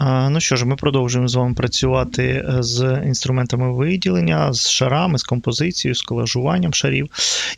Ну що ж, ми продовжуємо з вами працювати е, з інструментами виділення, з шарами, з композицією, з колажуванням шарів.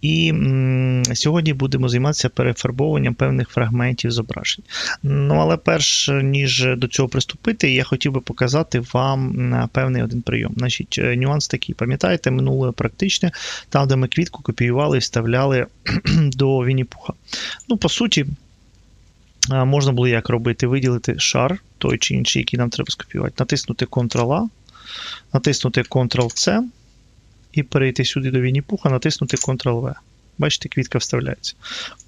І м, сьогодні будемо займатися перефарбовуванням певних фрагментів зображень. Ну, але перш ніж до цього приступити, я хотів би показати вам певний один прийом. Значить, е, Нюанс такий, пам'ятаєте, минуле практичне, там, де ми квітку копіювали і вставляли до Вінні-Пуха. Ну, по суті. Можна було як робити? Виділити шар, той чи інший, який нам треба скопіювати, натиснути Ctrl-A, натиснути Ctrl-C і перейти сюди до Вінні-Пуха, натиснути Ctrl-V. Бачите, квітка вставляється.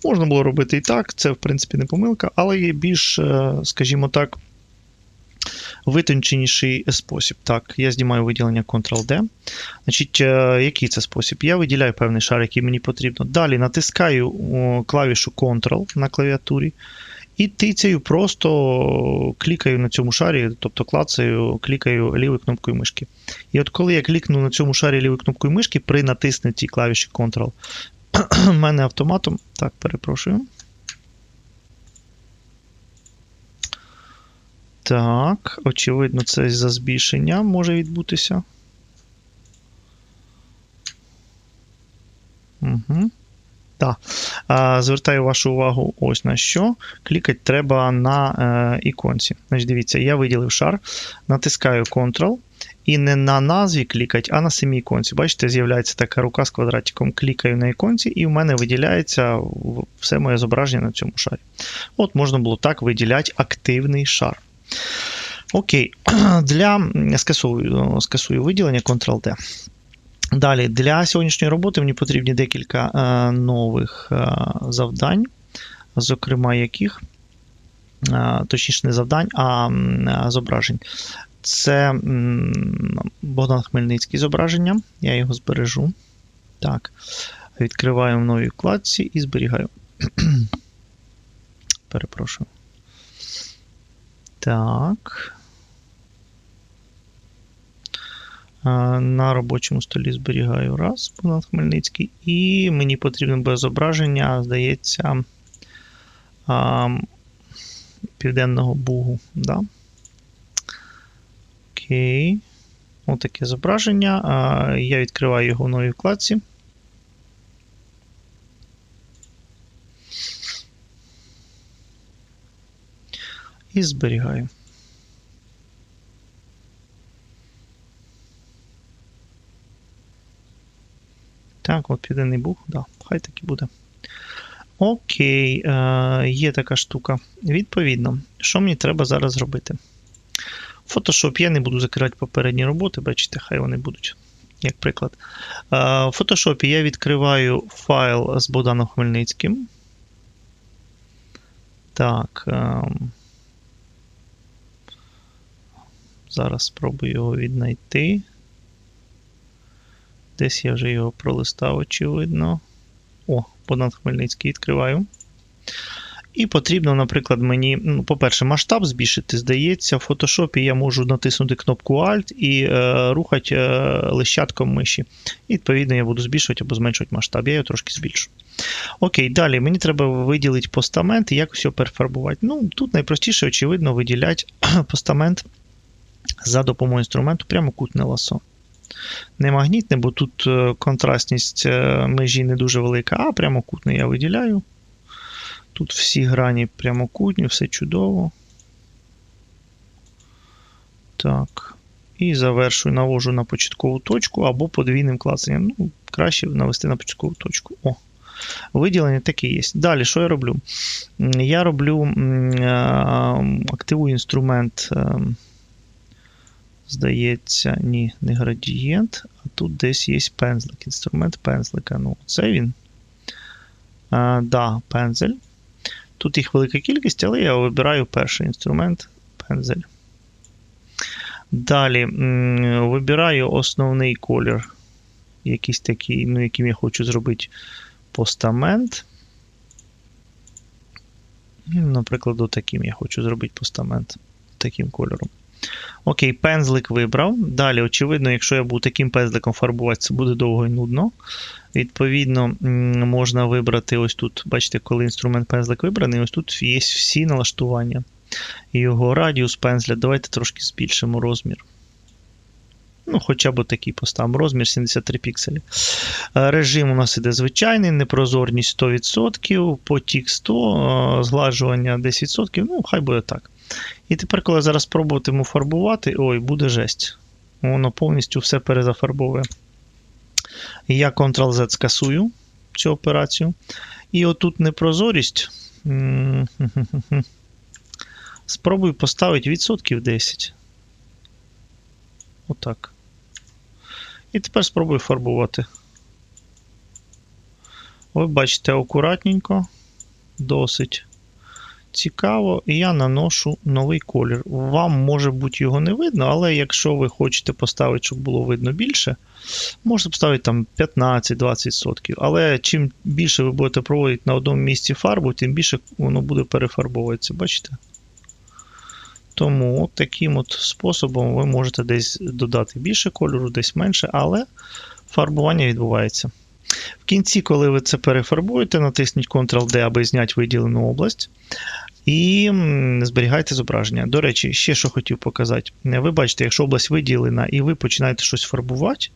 Можна було робити і так, це, в принципі, не помилка, але є більш, е, скажімо так, витонченіший спосіб. Так, я знімаю виділення Ctrl-D. Значить, е, Який це спосіб? Я виділяю певний шар, який мені потрібно. Далі натискаю клавішу Ctrl на клавіатурі. І тицяю, просто клікаю на цьому шарі, тобто клацаю, клікаю лівою кнопкою мишки. І от коли я клікну на цьому шарі лівою кнопкою мишки, при натиснутій клавіші Ctrl, в мене автоматом. Так, перепрошую. Так, очевидно, це за збільшення може відбутися. Угу. Так. Звертаю вашу увагу ось на що. Клікати треба на е, іконці. Значить, Дивіться, я виділив шар, натискаю Ctrl. І не на назві клікать, а на самій іконці. Бачите, з'являється така рука з квадратиком. Клікаю на іконці, і в мене виділяється все моє зображення на цьому шарі. От можна було так виділяти активний шар. Окей, для скасую, скасую виділення Ctrl-D. Далі, для сьогоднішньої роботи мені потрібні декілька е, нових е, завдань, зокрема, яких, е, точніше, не завдань, а зображень. Це Богдан Хмельницький зображення. Я його збережу. Так, відкриваю в новій вкладці і зберігаю. Перепрошую. Так. На робочому столі зберігаю раз, Богдан Хмельницький. І мені потрібно буде зображення, здається, Південного Бугу. Да? Окей. Отаке зображення. Я відкриваю його в новій вкладці. І зберігаю. Так, от Південний Буг, да, хай так і буде. Окей, е, є така штука. Відповідно, що мені треба зараз зробити? Photoshop я не буду закривати попередні роботи, бачите, хай вони будуть, як приклад. Е, в Photoshop я відкриваю файл з Богданом Хмельницьким. Так. Е, зараз спробую його віднайти. Десь я вже його пролистав, очевидно. О, Богдан Хмельницький відкриваю. І потрібно, наприклад, мені, ну, по-перше, масштаб збільшити, здається, в фотошопі я можу натиснути кнопку Alt і е, рухати е, лищатком миші. І, відповідно, я буду збільшувати або зменшувати масштаб. Я його трошки збільшу. Окей, далі мені треба виділити постамент і якось його перефарбувати. Ну, Тут найпростіше, очевидно, виділяти постамент за допомогою інструменту прямокутне ласо. Не магнітне, бо тут е, контрастність е, межі не дуже велика, а прямокутне я виділяю. Тут всі грані прямокутні, все чудово. Так. І завершую, навожу на початкову точку або подвійним клацанням. Ну, Краще навести на початкову точку. О, Виділення таке є. Далі, що я роблю? Я роблю е, активую інструмент Здається, ні, не градієнт, а тут десь є пензлик. Інструмент пензлика. Ну, це він. А, Да, пензель. Тут їх велика кількість, але я вибираю перший інструмент пензель. Далі вибираю основний колір, якийсь такий, ну, яким я хочу зробити постамент. Наприклад, таким я хочу зробити постамент таким кольором. Окей, пензлик вибрав. Далі, очевидно, якщо я буду таким пензликом фарбувати, це буде довго і нудно. Відповідно, можна вибрати ось тут, бачите, коли інструмент пензлик вибраний, ось тут є всі налаштування. його радіус пензля. Давайте трошки збільшимо розмір. Ну, хоча б такий поставимо. Розмір 73 пікселі. Е, режим у нас іде звичайний, непрозорність 100%, потік 100, е, згладжування 10%. Ну, хай буде так. І тепер, коли зараз спробуватиму фарбувати, ой, буде жесть. Воно повністю все перезафарбовує. Я Ctrl-Z скасую цю операцію. І отут непрозорість. Спробую поставити відсотків 10. Отак. І тепер спробую фарбувати. Ви бачите, акуратненько, досить цікаво, і я наношу новий колір. Вам, може бути, його не видно, але якщо ви хочете поставити, щоб було видно більше, можете поставити там 15-20%. Але чим більше ви будете проводити на одному місці фарбу, тим більше воно буде перефарбовуватися. Бачите? Тому от таким от способом ви можете десь додати більше кольору, десь менше, але фарбування відбувається. В кінці, коли ви це перефарбуєте, натисніть Ctrl-D, аби зняти виділену область. І зберігайте зображення. До речі, ще що хотів показати. Ви бачите, якщо область виділена і ви починаєте щось фарбувати,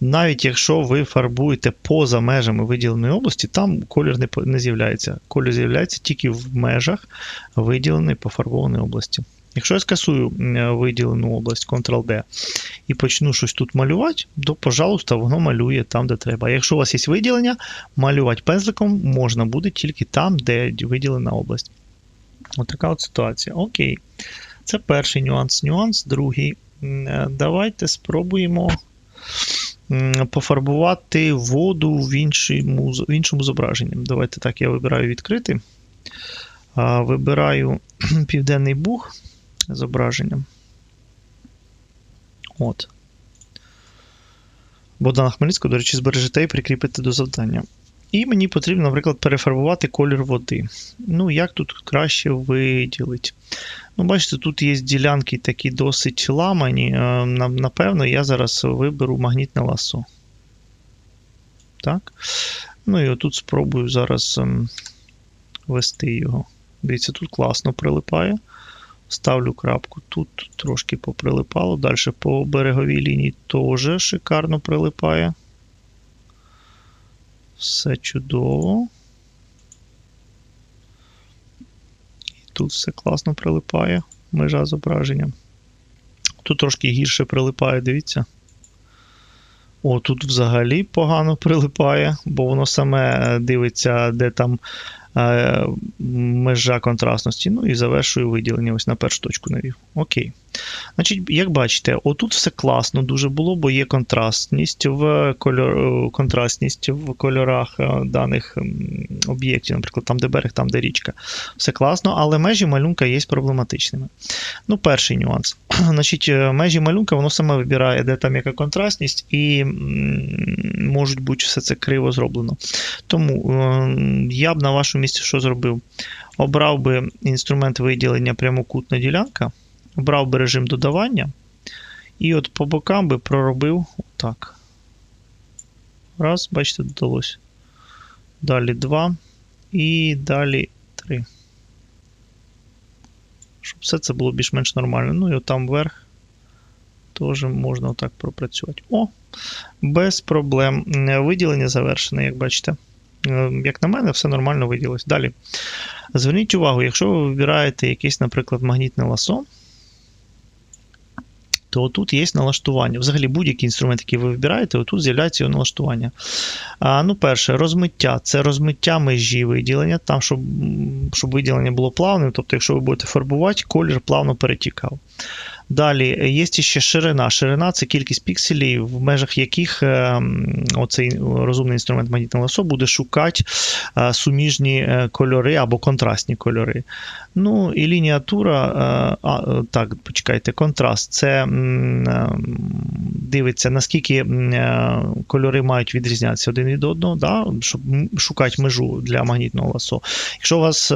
навіть якщо ви фарбуєте поза межами виділеної області, там колір не з'являється. Колір з'являється тільки в межах виділеної пофарбованої області. Якщо я скасую виділену область Ctrl-D і почну щось тут малювати, то, пожалуйста, воно малює там, де треба. якщо у вас є виділення, малювати пензликом можна буде тільки там, де виділена область. Отака от ситуація. Окей. Це перший нюанс. Нюанс другий. Давайте спробуємо пофарбувати воду в іншому в іншому зображенні. Давайте так, я вибираю відкрити. Вибираю Південний Буг зображенням. От. Богдана Хмельницького, до речі, збережете і прикріпите до завдання. І мені потрібно, наприклад, перефарбувати колір води. Ну, як тут краще виділити? Ну, бачите, тут є ділянки такі досить ламані. Е, напевно, я зараз виберу магнітне ласо. Так. Ну і отут спробую зараз ем, вести його. Дивіться, тут класно прилипає. Ставлю крапку. Тут трошки поприлипало. Далі по береговій лінії теж шикарно прилипає. Все чудово. І тут все класно прилипає, межа зображення. Тут трошки гірше прилипає, дивіться. О, тут взагалі погано прилипає, бо воно саме дивиться, де там межа контрастності. Ну і завершую виділення ось на першу точку навів. Окей. Значить, Як бачите, отут все класно дуже було, бо є контрастність в кольор... контрастність в кольорах е, даних об'єктів, наприклад, там, де берег, там, де річка. Все класно, але межі малюнка є проблематичними. Ну, Перший нюанс. Значить, е, Межі малюнка воно саме вибирає, де там яка контрастність, і можуть бути все це криво зроблено. Тому я б на вашому місці що зробив? Обрав би інструмент виділення прямокутна ділянка, обрав би режим додавання, і от по бокам би проробив отак. Раз, бачите, додалось. Далі два. І далі три. Щоб все це було більш-менш нормально. Ну і отам вверх теж можна отак пропрацювати. О, без проблем. Виділення завершене, як бачите. Е, як на мене, все нормально виділилось. Далі. Зверніть увагу, якщо ви вибираєте якесь, наприклад, магнітне ласо, то тут є налаштування. Взагалі, будь-який інструмент, який ви вибираєте, тут з'являється його налаштування. А, Ну, перше, розмиття це розмиття межі виділення, там, щоб щоб виділення було плавним, тобто, якщо ви будете фарбувати, колір плавно перетікав. Далі є ще ширина. Ширина це кількість пікселів, в межах яких е, оцей розумний інструмент магнітного ласо буде шукати е, суміжні е, кольори або контрастні кольори. Ну і лініатура, а, так, почекайте, контраст це дивиться, наскільки кольори мають відрізнятися один від одного, да, щоб шукати межу для магнітного ласо. Якщо у вас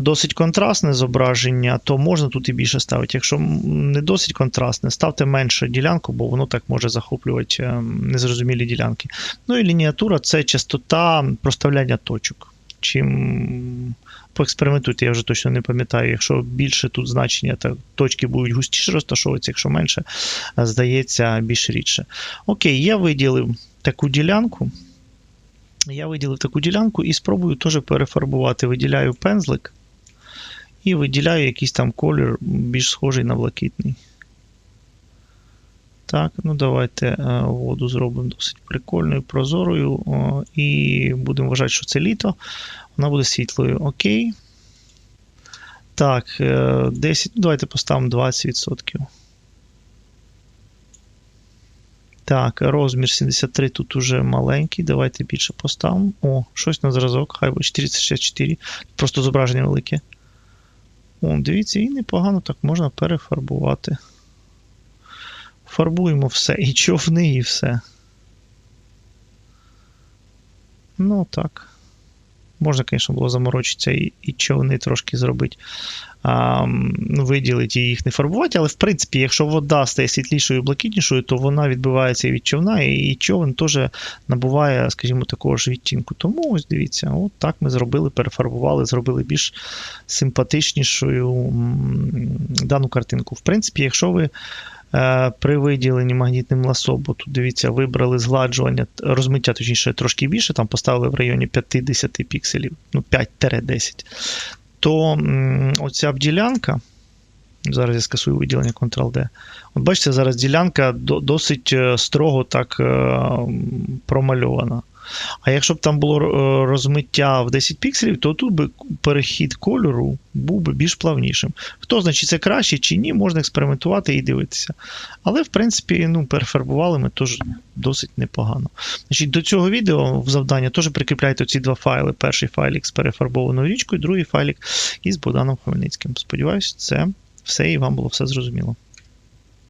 досить контрастне зображення, то можна тут і більше ставити. Якщо не досить контрастне, ставте менше ділянку, бо воно так може захоплювати ем, незрозумілі ділянки. Ну і лініатура це частота проставляння точок. Чим поекспериментуйте, я вже точно не пам'ятаю. Якщо більше тут значення, то точки будуть густіше розташовуватися, якщо менше, е, здається, більш рідше. Окей, я виділив таку ділянку. Я виділив таку ділянку і спробую теж перефарбувати. Виділяю пензлик і виділяю якийсь там колір більш схожий на блакитний. Так, ну давайте е, воду зробимо досить прикольною, прозорою. І будемо вважати, що це літо. Вона буде світлою. Окей. Так, е, 10, ну давайте поставимо 20%. Так, розмір 73 тут уже маленький. Давайте більше поставимо. О, щось на зразок, хай буде 464. Просто зображення велике. О, дивіться, і непогано так можна перефарбувати. Фарбуємо все, і човни, і все. Ну так. Можна, звісно, було заморочитися і, і човни трошки зробити, а, виділити і їх не фарбувати, але в принципі, якщо вода стає світлішою і блакитнішою, то вона відбивається від човна, і човен теж набуває, скажімо, такого ж відтінку. Тому ось дивіться, от так ми зробили, перефарбували, зробили більш симпатичнішою дану картинку. В принципі, якщо ви при виділенні магнітним ласо, бо тут дивіться, вибрали згладжування, розмиття, точніше, трошки більше, там поставили в районі 50 пікселів, ну 5-10, то оця б ділянка. Зараз я скасую виділення Ctrl-D. От бачите, зараз ділянка досить е, строго так е, промальована. А якщо б там було е, розмиття в 10 пікселів, то тут би перехід кольору був би більш плавнішим. Хто значить це краще чи ні, можна експериментувати і дивитися. Але, в принципі, ну, перефарбували ми теж досить непогано. Значить, До цього відео в завдання теж прикріпляйте ці два файли. Перший файлик з перефарбованою річкою, другий файлик із Богданом Хмельницьким. Сподіваюсь, це все і вам було все зрозуміло.